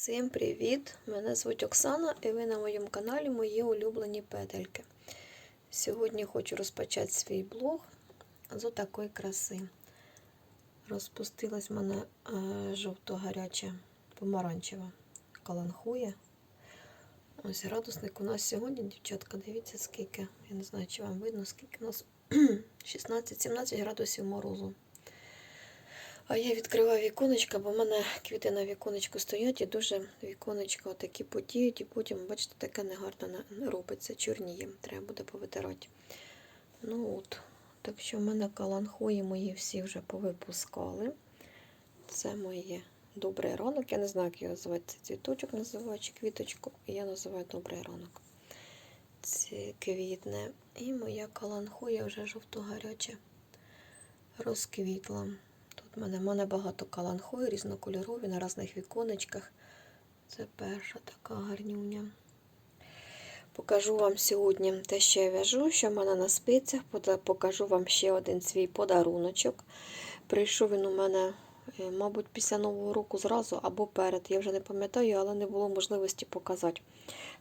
Всім привіт! Мене звуть Оксана і ви на моєму каналі Мої улюблені петельки. Сьогодні хочу розпочати свій блог з отакої краси. Розпустилась в мене е, жовто-гаряча помаранчева каланхує. Ось градусник у нас сьогодні, дівчатка, дивіться скільки. Я не знаю, чи вам видно, скільки у нас 16-17 градусів морозу. А я відкриваю віконечка, бо в мене квіти на віконечку стоять і дуже віконечко такі потіють, і потім, бачите, таке негарно робиться, чорніє, треба буде повитирати. Ну от, так що в мене каланхої мої всі вже повипускали. Це моє добрий ранок. Я не знаю, як його звати. Це цвіточок називаю чи квіточку. Я називаю добрий ранок. Це квітне. І моя каланхоя вже жовто-гаряча розквітла. В мене, в мене багато каланхої, різнокольорові на різних віконечках. Це перша така гарнюня. Покажу вам сьогодні те, що я в'яжу, що в мене на спицях. Покажу вам ще один свій подаруночок. Прийшов він у мене, е, мабуть, після Нового року зразу або перед. Я вже не пам'ятаю, але не було можливості показати.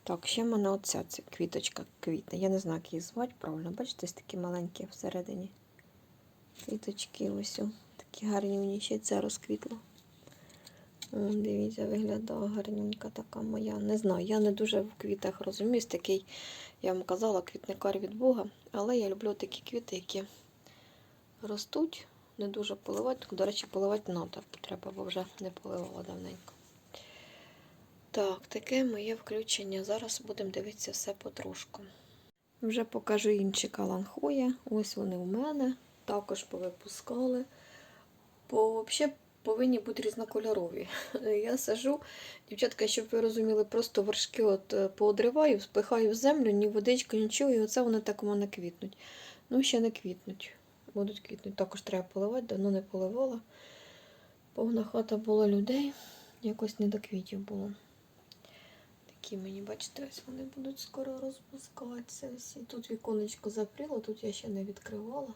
Так, ще в мене оця ця квіточка квітне. Я не знаю, як її звати правильно. Бачите, ось такі маленькі всередині. Квіточки ось. Такі гарнюні, ще це розквітло. О, дивіться, виглядає гарнюнька така моя. Не знаю, я не дуже в квітах розуміюсь. Такий, я вам казала, квітникар від Бога. Але я люблю такі квіти, які ростуть, не дуже поливати. До речі, поливати треба, треба, бо вже не поливала давненько. Так, таке моє включення. Зараз будемо дивитися все потрошку. Вже покажу інші каланхоя. Ось вони у мене. Також повипускали. Бо взагалі повинні бути різнокольорові. Я сажу, дівчатка, щоб ви розуміли, просто вершки от е, поодриваю, спихаю в землю, ні водичка, нічого, і оце вони так у мене квітнуть. Ну, ще не квітнуть. Будуть квітнути. Також треба поливати, давно не поливала. Повна хата була людей, якось не до квітів було. Такі мені, бачите, ось вони будуть скоро розпускатися. Тут віконечко запріло, тут я ще не відкривала.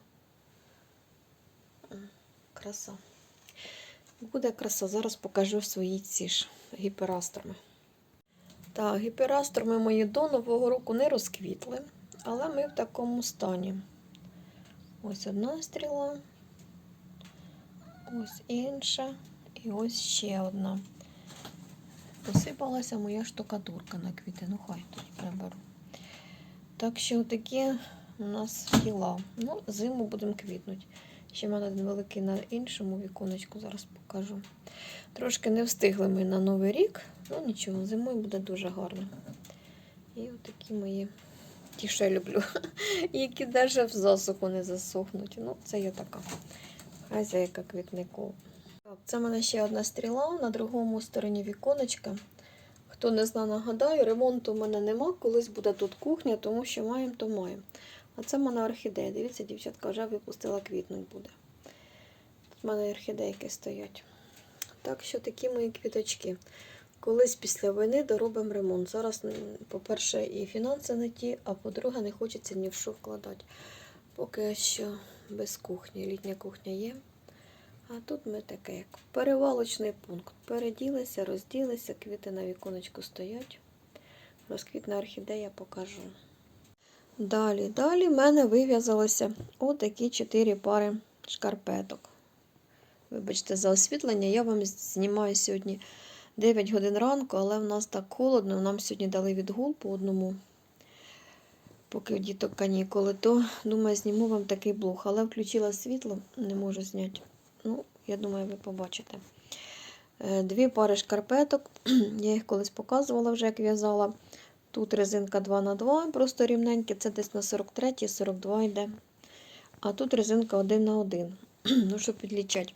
Краса. Буде краса. Зараз покажу свої ці ж гіперастроми. Так, гіперастроми мої до Нового року не розквітли, але ми в такому стані. Ось одна стріла, ось інша, і ось ще одна. Посипалася моя штукатурка на квіти. Ну, хай тут приберу. Так що такі у нас тіла. Ну, зиму будемо квітнути. Ще в мене один великий на іншому віконечку, зараз покажу. Трошки не встигли ми на Новий рік, ну нічого, зимою буде дуже гарно. І отакі мої ті, що я люблю, які навіть в засуху не засохнуть. Ну, це я така хазяйка квітнику. Це в мене ще одна стріла на другому стороні віконечка. Хто не знає, нагадаю, ремонту в мене нема, колись буде тут кухня, тому що маємо, то маємо. А це в мене орхідея. Дивіться, дівчатка вже випустила квітнуть буде. Тут в мене орхідейки стоять. Так що такі мої квіточки. Колись після війни доробимо ремонт. Зараз, по-перше, і фінанси не ті, а по-друге, не хочеться ні в що вкладати. Поки що без кухні. Літня кухня є. А тут ми таке, як перевалочний пункт. Переділися, розділися, квіти на віконечку стоять. Розквітна орхідея покажу. Далі, далі в мене вив'язалося отакі чотири пари шкарпеток. Вибачте, за освітлення, я вам знімаю сьогодні 9 годин ранку, але в нас так холодно. Нам сьогодні дали відгул по одному, поки діток канікули, то думаю, зніму вам такий блог. Але включила світло, не можу зняти. Ну, я думаю, ви побачите. Е, Дві пари шкарпеток. Я їх колись показувала вже, як в'язала. Тут резинка 2х2, просто рівненьке, це десь на 43-42 йде. А тут резинка 1 на 1 Ну, щоб підлічати,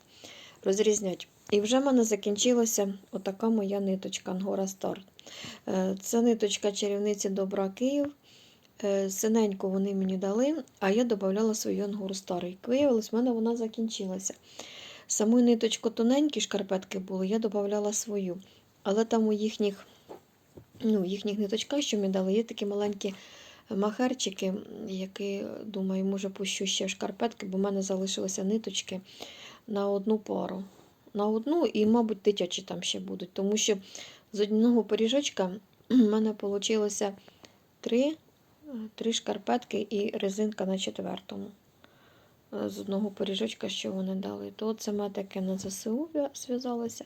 розрізняти. І вже в мене закінчилася отака моя ниточка Ангора Стар. Це ниточка чарівниці Добра Київ. Е, Синеньку вони мені дали, а я додавала свою Ангору Стар. І виявилось, в мене вона закінчилася. Саму ниточку тоненькі шкарпетки були, я додавала свою. Але там у їхніх ну, їхніх ниточках, що мені дали, є такі маленькі махерчики, які, думаю, може пущу ще шкарпетки, бо в мене залишилися ниточки на одну пару. На одну і, мабуть, дитячі там ще будуть. Тому що з одного поріжочка в мене вийшло три, е, три шкарпетки і резинка на четвертому. Е, З одного поріжочка, що вони дали. То це ми таке на ЗСУ в'я- зв'язалося.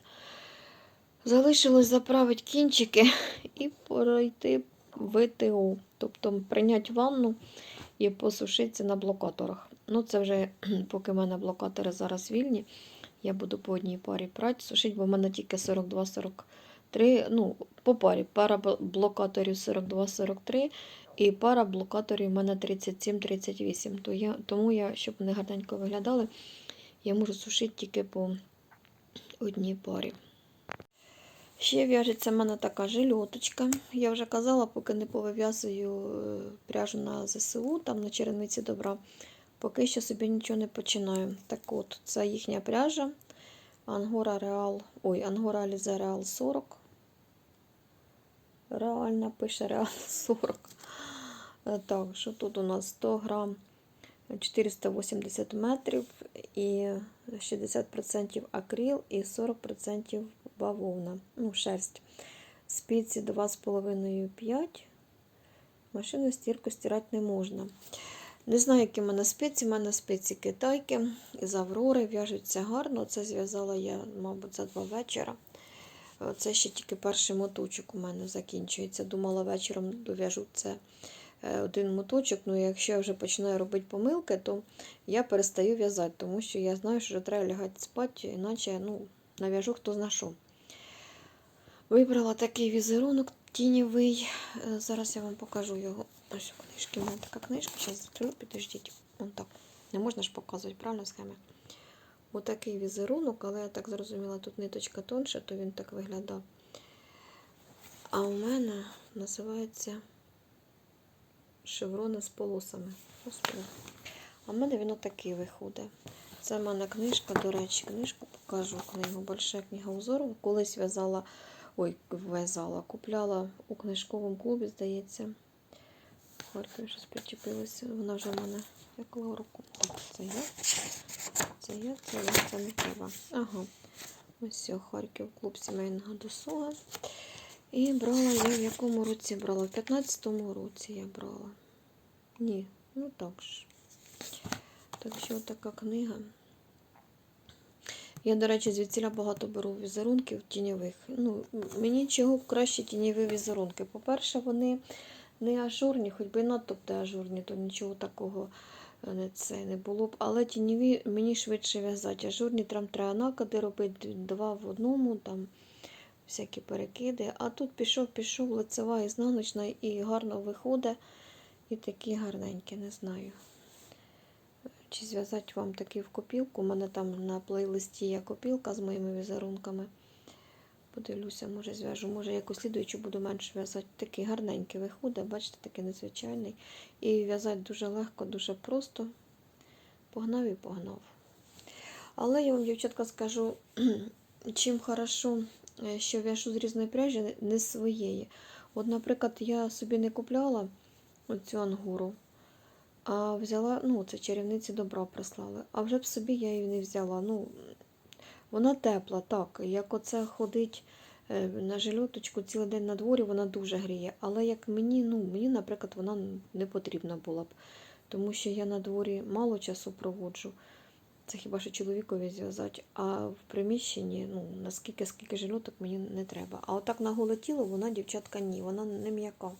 Залишилось заправити кінчики і пройти ВТО. Тобто прийняти ванну і посушитися на блокаторах. Ну, це вже поки в мене блокатори зараз вільні. Я буду по одній парі прати, сушити, бо в мене тільки 42-43. Ну, по парі. Пара блокаторів 42-43 і пара блокаторів у мене 37-38. То я, тому я, щоб вони гарненько виглядали, я можу сушити тільки по одній парі. Ще в'яжеться в мене така жильоточка. Я вже казала, поки не повив'язую е, пряжу на ЗСУ, там на черениці добра, поки що собі нічого не починаю. Так от, це їхня пряжа. Ангора Реал. Ой, Ангора Лізе Реал 40. Реально пише Реал 40. Е, Так, що тут у нас 100 грам 480 метрів і 60% акрил і 40% бавовна. Ну, шерсть. Спиці 2,5-5. Машину стірку стирати не можна. Не знаю, які в мене спиці. У мене спиці китайки з Аврори в'яжуться гарно. Це зв'язала я, мабуть, за два вечора. Це ще тільки перший моточок у мене закінчується. Думала, вечором дов'яжу це е, один моточок. Ну, якщо я вже починаю робити помилки, то я перестаю в'язати, тому що я знаю, що треба лягати спати, іначе ну, нав'яжу хто зна що. Вибрала такий візерунок тіньовий. Е, Зараз я вам покажу його. Ось книжки. У мене така книжка. Зараз закрию, підождіть. Вон так. Не можна ж показувати, правильно схеми? Отакий візерунок, але я так зрозуміла, тут ниточка тонша, то він так виглядав. А у мене називається шеврони з полосами. Господи. А в мене він отакий виходить. Це в мене книжка, до речі, книжку покажу книгу. Большая книга узору. Колись в'язала, ой, в'язала, купляла у книжковому клубі, здається. В щось причепилося. Вона вже в мене якого року. Так, це я. Це я, це я, це не треба. Ага. Ось все, Харків, клуб сімейного досуга. І брала я в якому році брала? В 15-му році я брала. Ні, ну так ж. Так що така книга. Я, до речі, звідсіля багато беру візерунків тіньових. Ну, мені чого краще тіньові візерунки. По-перше, вони не ажурні, хоч би надто б ажурні, то нічого такого е, не, це не було б. Але тіньові мені швидше в'язати. Ажурні там треба накиди робити два в одному, там всякі перекиди. А тут пішов, пішов, лицева і знаночна, і гарно виходить. І такі гарненькі, не знаю. Чи зв'язати вам такі в копілку? У мене там на плейлисті є копілка з моїми візерунками. Подивлюся, може зв'яжу, може якусь слідуючу буду менше в'язати. Такий гарненький виходить, бачите, такий незвичайний. І в'язати дуже легко, дуже просто. Погнав і погнав. Але я вам, дівчатка, скажу, чим хорошо, е, що в'яжу з різної пряжі, не своєї. От, наприклад, я собі не купляла оцю ангуру. А взяла, ну, це чарівниці добра прислали. А вже б собі я її не взяла. Ну, вона тепла, так. Як оце ходить е, на жильоточку цілий день на дворі, вона дуже гріє. Але як мені, ну, мені, наприклад, вона не потрібна була б. Тому що я на дворі мало часу проводжу. Це хіба що чоловікові зв'язати. А в приміщенні, ну, наскільки скільки жильоток мені не треба. А отак на голе тіло вона, дівчатка, ні, вона не м'яка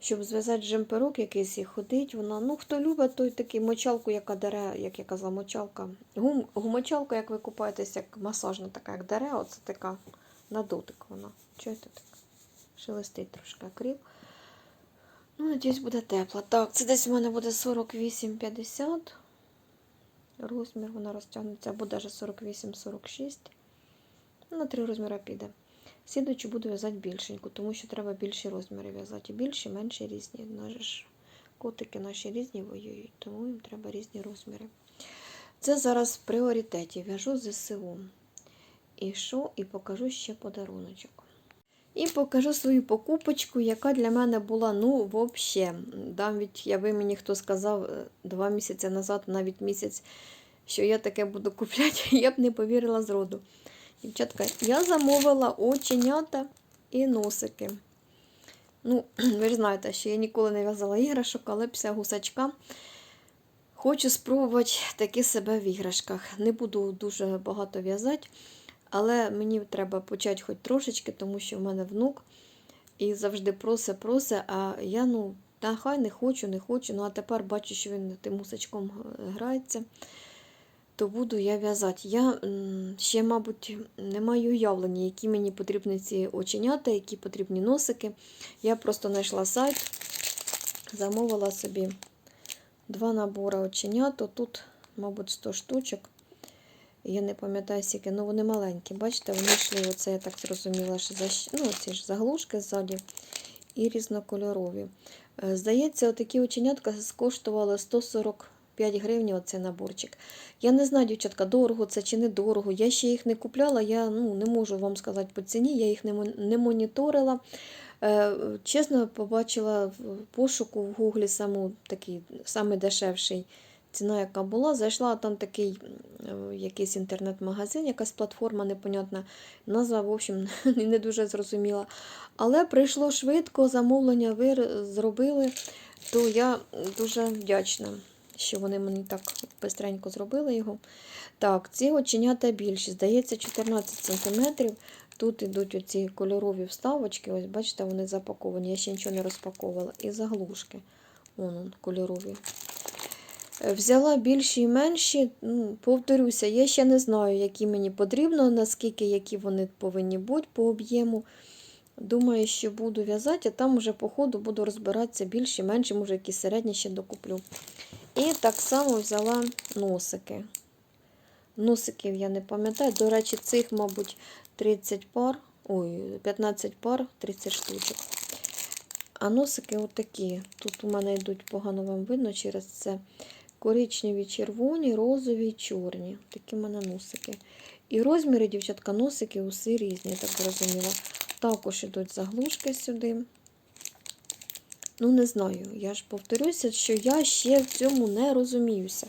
щоб зв'язати жемперок якийсь і ходить. Вона, ну хто любить, той такий мочалку, яка дере, як я казала, мочалка. Гум, гумочалка, як ви купаєтесь, як масажна, така, як дере, оце така на дотик вона. Чуєте так? Шелестить трошки акрил. Ну, надіюсь, буде тепло. Так, це десь у мене буде 48-50. Розмір вона розтягнеться, або навіть 48-46. На три розміри піде. Слідуючи буду в'язати більшеньку, тому що треба більші розміри в'язати. Більші, менші різні. Наші ж котики наші різні воюють, тому їм треба різні розміри. Це зараз в пріоритеті. В'яжу ЗСУ. І що? І покажу ще подаруночок. І покажу свою покупочку, яка для мене була, ну, взагалі. Навіть, якби мені хто сказав е, два місяці назад, навіть місяць, що я таке буду купляти, я б не повірила зроду. Дівчатка, я замовила оченята і носики. Ну, ви ж знаєте, що я ніколи не в'язала іграшок, але після гусачка хочу спробувати таки себе в іграшках. Не буду дуже багато в'язати, але мені треба почати хоч трошечки, тому що в мене внук і завжди просе, просе, а я, ну, та хай не хочу, не хочу. Ну, а тепер бачу, що він тим гусачком е, грається то буду я в'язати. Я ще, мабуть, не маю уявлення, які мені потрібні ці оченята, які потрібні носики. Я просто знайшла сайт, замовила собі два набори оченят. Тут, мабуть, 100 штучок. Я не пам'ятаю, скільки, ну вони маленькі. Бачите, вони йшли, оце я так зрозуміла, що за, ну, ці ж заглушки ззаді і різнокольорові. Е, здається, такі оченятка коштували 140 45 гривень оцей наборчик. Я не знаю, дівчатка, дорого це чи не дорого. Я ще їх не купляла, я ну, не можу вам сказати по ціні, я їх не, не моніторила. Е, Чесно, побачила в пошуку в Гуглі саму такий, самий дешевший. Ціна, яка була, зайшла там такий е, якийсь інтернет-магазин, якась платформа непонятна. Назва, в общем, не дуже зрозуміла. Але прийшло швидко, замовлення ви зробили, то я дуже вдячна що вони мені так бистренько зробили його. Так, ці оченята більші, здається, 14 см. Тут йдуть оці кольорові вставочки. Ось, бачите, вони запаковані. Я ще нічого не розпаковувала. І заглушки. Вон, он, кольорові. Е, Взяла більші і менші. Ну, повторюся, я ще не знаю, які мені потрібно, наскільки які вони повинні бути по об'єму. Думаю, що буду в'язати, а там уже по ходу буду розбиратися більші, менші, може якісь середні ще докуплю. І так само взяла носики. Носиків я не пам'ятаю. До речі, цих, мабуть, 30 пар, ой, 15 пар, 30 штучок. А носики отакі. Тут у мене йдуть погано вам видно через це. Коричневі, червоні, розові і чорні. Такі в мене носики. І розміри, дівчатка, носики уси різні, я так зрозуміла. Також йдуть заглушки сюди. Ну, не знаю. Я ж повторюся, що я ще в цьому не розуміюся.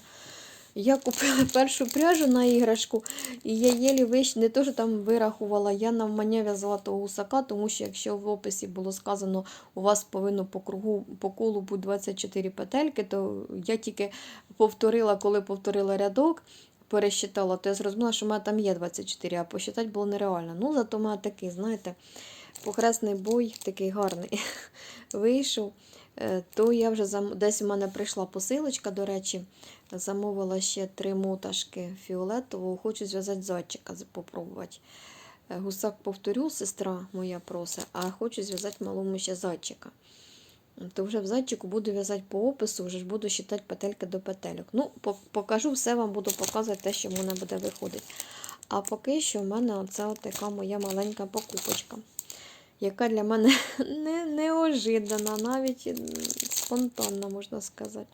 Я купила першу пряжу на іграшку, і я єлі вищ, не то, що там вирахувала, я навмання в'язала того гусака, тому що якщо в описі було сказано, у вас повинно по кругу по колу бути 24 петельки, то я тільки повторила, коли повторила рядок, пересчитала, то я зрозуміла, що в мене там є 24, а посчитати було нереально. Ну, зато в мене такий, знаєте, похресний бой, такий гарний вийшов. Е, То я вже зам... десь у мене прийшла посилочка, до речі, замовила ще три моташки фіолетового. Хочу зв'язати зайчика, попробувати. Е, Гусак повторю, сестра моя просить, а хочу зв'язати малому ще зайчика. То вже в зайчику буду в'язати по опису, вже ж буду вважати петельки до петельок. Ну, покажу все, вам буду показувати те, що в мене буде виходити. А поки що в мене оце от така моя маленька покупочка, яка для мене не, неожиданна, навіть спонтанна, можна сказати.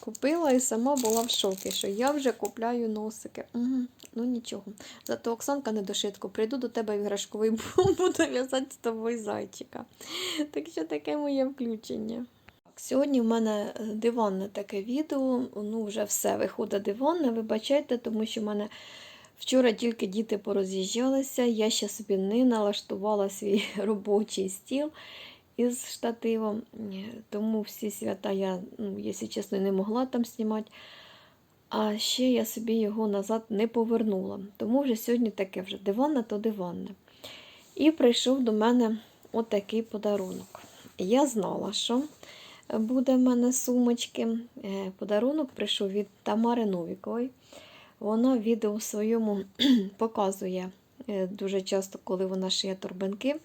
Купила і сама була в шокі, що я вже купляю носики. Угу. Ну нічого. Зато Оксанка недошитко, прийду до тебе в іграшковий буду в'язати з тобою зайчика. Так що таке моє включення. Сьогодні в мене е, диванне таке відео. Ну, вже все виходить диванне, вибачайте, тому що в мене вчора тільки діти пороз'їжджалися. Я ще собі не налаштувала свій робочий стіл із штативом. Тому всі свята я, ну, якщо чесно, не могла там знімати. А ще я собі його назад не повернула. Тому вже сьогодні таке вже диванне, то диванне. І прийшов до мене отакий подарунок. Я знала, що буде в мене сумочки. Е, Подарунок прийшов від Тамари Новікової. Вона відео своєму показує е, дуже часто, коли вона шиє торбинки.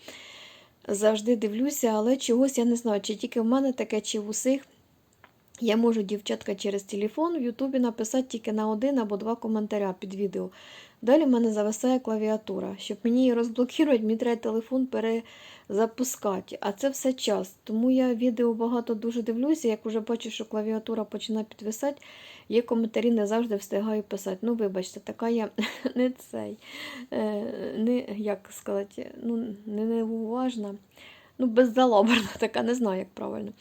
Завжди дивлюся, але чогось я не знаю, чи тільки в мене таке, чи в усіх. Я можу, дівчатка, через телефон в Ютубі написати тільки на один або два коментаря під відео. Далі в мене зависає клавіатура. Щоб мені її розблокувати, мені треба телефон перезапускати. А це все час. Тому я відео багато дуже дивлюся. Як вже бачу, що клавіатура починає підвисати, є коментарі, не завжди встигаю писати. Ну, вибачте, така я не цей, е, не, як сказати, ну, не неуважна. Ну, беззалаберна така, не знаю, як правильно.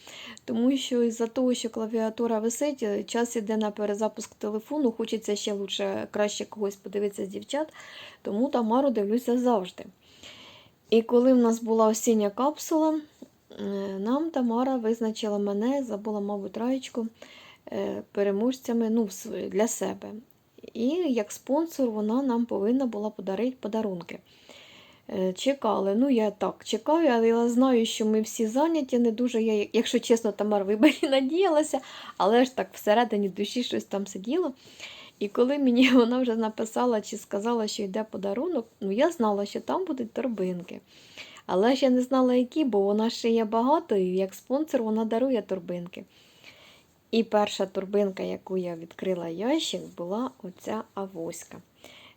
Тому що із-за того, що клавіатура висить, е, час іде на перезапуск телефону, хочеться ще лучше, краще когось подивитися з дівчат, тому Тамару дивлюся завжди. І коли в нас була осіння капсула, е, нам Тамара визначила мене, забула, мабуть, раєчку е, переможцями ну, для себе. І як спонсор вона нам повинна була подарити подарунки. Е, Чекали. Ну, я так чекаю, але я знаю, що ми всі зайняті. Не дуже я, якщо чесно, Тамар виборі надіялася, але ж так всередині душі щось там сиділо. І коли мені вона вже написала чи сказала, що йде подарунок, ну я знала, що там будуть торбинки. Але ж я не знала, які, бо вона ще є багато, і як спонсор вона дарує торбинки. І перша торбинка, яку я відкрила ящик, була оця авоська.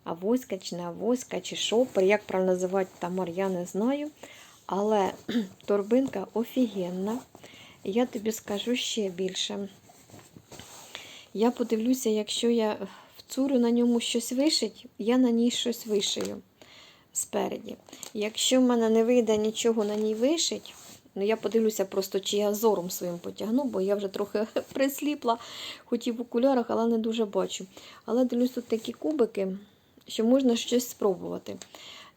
Авоська чи не авоська, чи шопер, як правильно називати Тамар, я не знаю. Але торбинка офігенна. Я тобі скажу ще більше. Я подивлюся, якщо я вцурю на ньому щось вишить, я на ній щось вишию спереді. Якщо в мене не вийде нічого на ній вишить, ну я подивлюся просто, чи я зором своїм потягну, бо я вже трохи присліпла, хоч і в окулярах, але не дуже бачу. Але дивлюсь, тут такі кубики, що можна щось спробувати.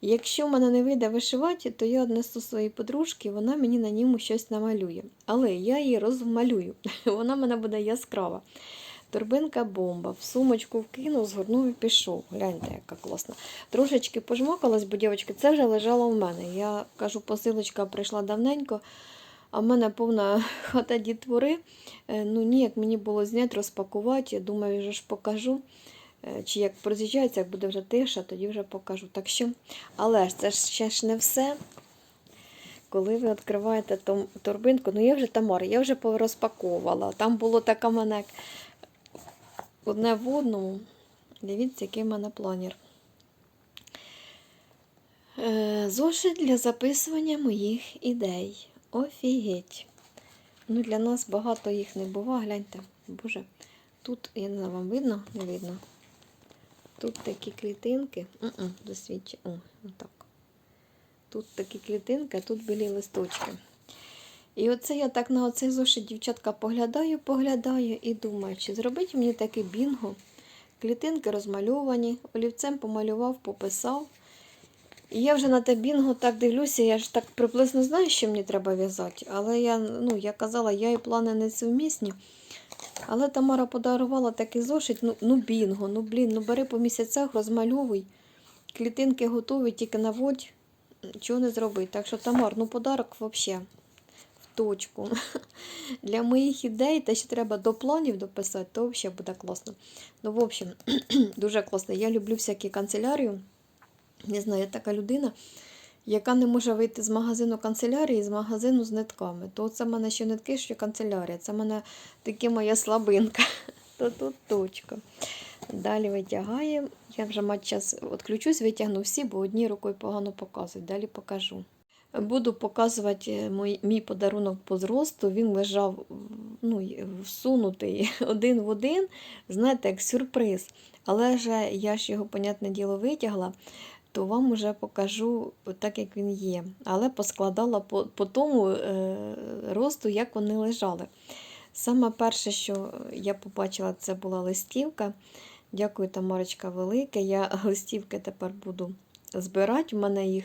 Якщо в мене не вийде вишивати, то я однесу своїй подружки, вона мені на ньому щось намалює. Але я її розмалюю, вона мене буде яскрава. Торбинка бомба, в сумочку вкинув, згорнув і пішов. Гляньте, яка класна. Трошечки пожмакалась, бо дівчатки, це вже лежало в мене. Я кажу, посилочка прийшла давненько, а в мене повна хата дітвори. Е, Ну, ніяк мені було зняти, розпакувати. Я думаю, вже ж покажу. Е, Чи як роз'їжджається, як буде вже тиша, тоді вже покажу. Так що, але ж це ще ж не все. Коли ви відкриваєте том- торбинку, ну я вже Тамара, я вже порозпаковувала. Там було така в мене одне в одному. Дивіться, який в мене планер. Е, Зошит для записування моїх ідей. Офігеть. Ну, для нас багато їх не бува. Гляньте, боже. Тут, я не знаю, вам видно? Не видно. Тут такі клітинки. М-м, О, отак. Тут такі клітинки, а тут білі листочки. І оце я так на оцей зошит, дівчатка, поглядаю, поглядаю і думаю, чи зробити мені таке бінго. Клітинки розмальовані, олівцем помалював, пописав. І я вже на те бінго так дивлюся, я ж так приблизно знаю, що мені треба в'язати. Але я, ну, я казала, я і плани не сумісні. Але Тамара подарувала такий зошит, ну, ну бінго, ну блін, ну бери по місяцях, розмальовуй. Клітинки готові, тільки наводь, чого не зробити. Так що, Тамар, ну подарок взагалі в точку. Для моїх ідей, те, що треба до планів дописати, то взагалі буде класно. Ну, в общем, дуже класно. Я люблю всякі канцелярію. Не знаю, я така людина, яка не може вийти з магазину канцелярії, з магазину з нитками. То це в мене ще нитки, що канцелярія. Це в мене таки моя слабинка. То тут точка. Далі витягаємо. Я вже мать час відключусь, витягну всі, бо одній рукою погано показують. Далі покажу. Буду показувати е, мій, мій подарунок по зросту. Він лежав ну, всунутий один в один, знаєте, як сюрприз. Але ж я ж його, понятне діло, витягла, то вам вже покажу так, як він є. Але поскладала по, по тому е, росту, як вони лежали. Саме перше, що я побачила, це була листівка. Дякую, Тамарочка, велике. Я листівки тепер буду збирати. У мене їх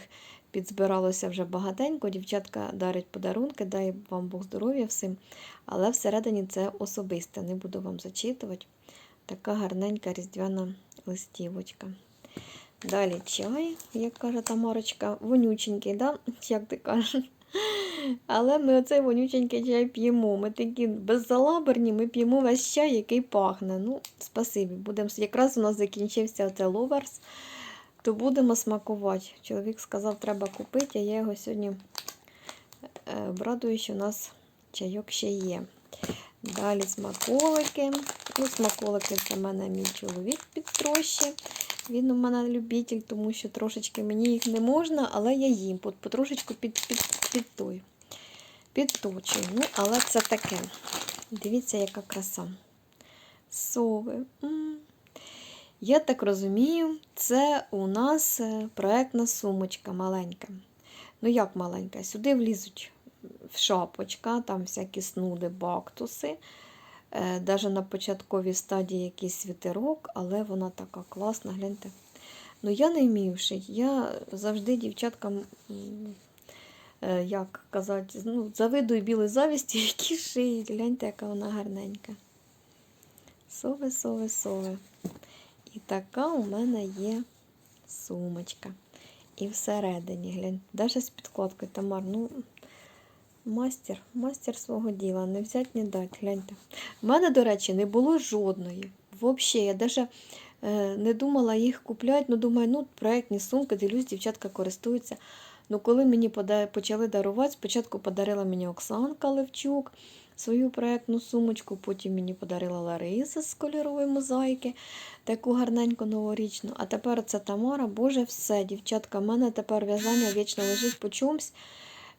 підзбиралося вже багатенько. Дівчатка дарять подарунки, дай вам Бог здоров'я всім. Але всередині це особисте, не буду вам зачитувати. Така гарненька різдвяна листівочка. Далі чай, як каже Тамарочка, вонюченький, да? як ти кажеш. Але ми оцей вонюченький чай п'ємо. Ми такі беззалаберні, ми п'ємо весь чай, який пахне. Ну, спасибі. Будемо... Якраз у нас закінчився оце ловерс, то будемо смакувати. Чоловік сказав, треба купити, а я його сьогодні е, обрадую, що у нас чайок ще є. Далі смаколики. Ну, смаколики в мене мій чоловік підтрощі. Він у мене любитель, тому що трошечки мені їх не можна, але я їм От потрошечку під, під, під той. Підточую. Ну, але це таке. Дивіться, яка краса. Сови. Я так розумію, це у нас е, проектна сумочка маленька. Ну, як маленька, сюди влізуть в шапочка, там всякі снуди, бактуси. Е, Даже на початковій стадії якийсь світерок, але вона така класна, гляньте. Ну, я не вмію. Я завжди дівчаткам, е, як казати, ну, завидую білої завісті, які шиють. Гляньте, яка вона гарненька. Сови, сови, сови. І така у мене є сумочка. І всередині, глянь, навіть з підкладкою Тамар, ну, мастер, мастер свого діла, не взять, не дать, гляньте. У мене, до речі, не було жодної. Взагалі, я навіть е, не думала їх купляти, ну думаю, ну, проєктні сумки, дивлюсь, дівчатка користуються. Ну, коли мені почали дарувати, спочатку подарила мені Оксанка Левчук свою проєктну сумочку, потім мені подарила Лариса з кольорової мозаїки, таку гарненьку новорічну. А тепер це Тамара, боже, все, дівчатка, в мене тепер в'язання вічно лежить по чомусь.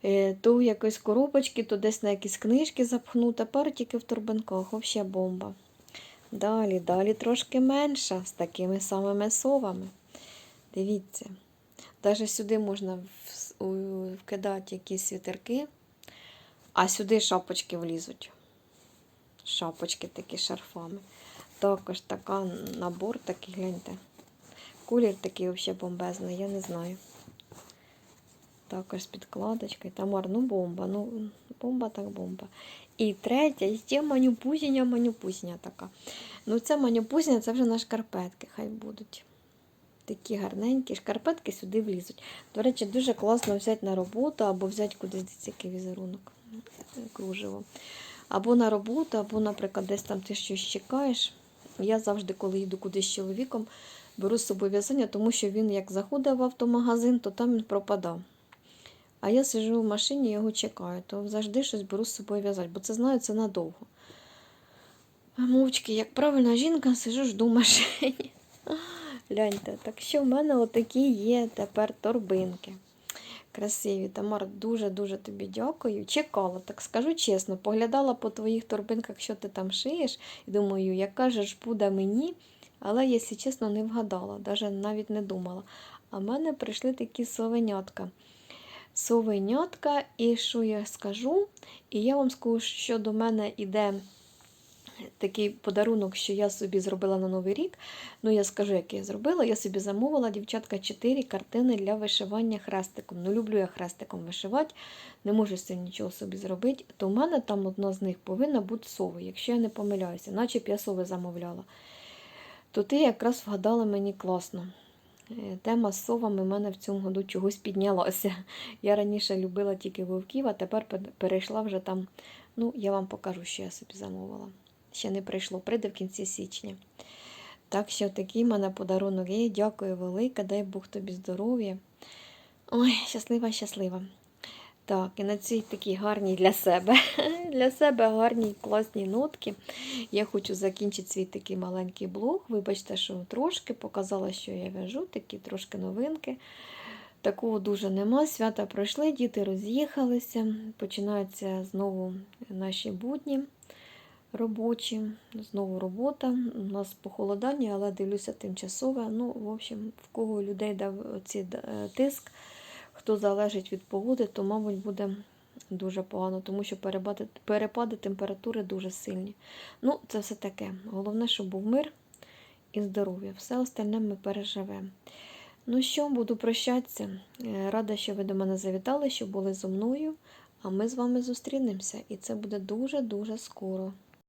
Е, То в якоїсь коробочки, то десь на якісь книжки запхну, тепер тільки в торбинках, взагалі бомба. Далі, далі трошки менша, з такими самими совами. Дивіться. Навіть сюди можна вкидати якісь світерки, а сюди шапочки влізуть. Шапочки такі шарфами. Також така набор такий, гляньте. Колір такий взагалі бомбезний, я не знаю. Також підкладочкою. Тамар, ну бомба, ну бомба так бомба. І третя, ще манюпузіння, манюпузіння така. Ну, це манюпузіння, це вже на шкарпетки, хай будуть. Такі гарненькі шкарпетки сюди влізуть. До речі, дуже класно взяти на роботу або взяти кудись десь який візерунок кружево. Або на роботу, або, наприклад, десь там ти щось чекаєш. Я завжди, коли їду кудись з чоловіком, беру з собою в'язання, тому що він як заходив в автомагазин, то там він пропадав. А я сиджу в машині, його чекаю, то завжди щось беру з собою в'язати, бо це знаю, це надовго. Мовчки, як правильна жінка, сижу, жду в машині. Гляньте, так що в мене отакі є тепер торбинки. Красиві. Тамар, дуже-дуже тобі дякую. Чекала, так скажу чесно, поглядала по твоїх торбинках, що ти там шиєш, і думаю, яка же ж буде мені, але, якщо чесно, не вгадала, навіть навіть не думала. А в мене прийшли такі совенятка. Совенятка, і що я скажу? І я вам скажу, що до мене йде такий подарунок, що я собі зробила на Новий рік. Ну, я скажу, як я зробила. Я собі замовила, дівчатка, 4 картини для вишивання хрестиком. Ну, люблю я хрестиком вишивати, не можу з цим нічого собі зробити. То в мене там одна з них повинна бути сови, якщо я не помиляюся, наче б я сови замовляла. То ти якраз вгадала мені класно. Тема з совами в мене в цьому году чогось піднялася. Я раніше любила тільки вовків, а тепер перейшла вже там. Ну, я вам покажу, що я собі замовила. Ще не прийшло, прийде в кінці січня. Так що такий в мене подарунок є. Дякую велике, дай Бог тобі здоров'я. Ой, щаслива, щаслива. Так, і на цій такій гарній для себе, для себе гарній класній нотки. Я хочу закінчити свій такий маленький блог. Вибачте, що трошки показала, що я в'яжу, такі трошки новинки. Такого дуже нема. Свята пройшли, діти роз'їхалися. Починаються знову наші будні робочі. Знову робота. У нас похолодання, але дивлюся тимчасове. Ну, в общем, в кого людей дав ці тиск, хто залежить від погоди, то, мабуть, буде дуже погано, тому що перепади, перепади температури дуже сильні. Ну, це все таке. Головне, щоб був мир і здоров'я. Все остальне ми переживемо. Ну що, буду прощатися. Е, Рада, що ви до мене завітали, що були зо мною. А ми з вами зустрінемося, і це буде дуже-дуже скоро.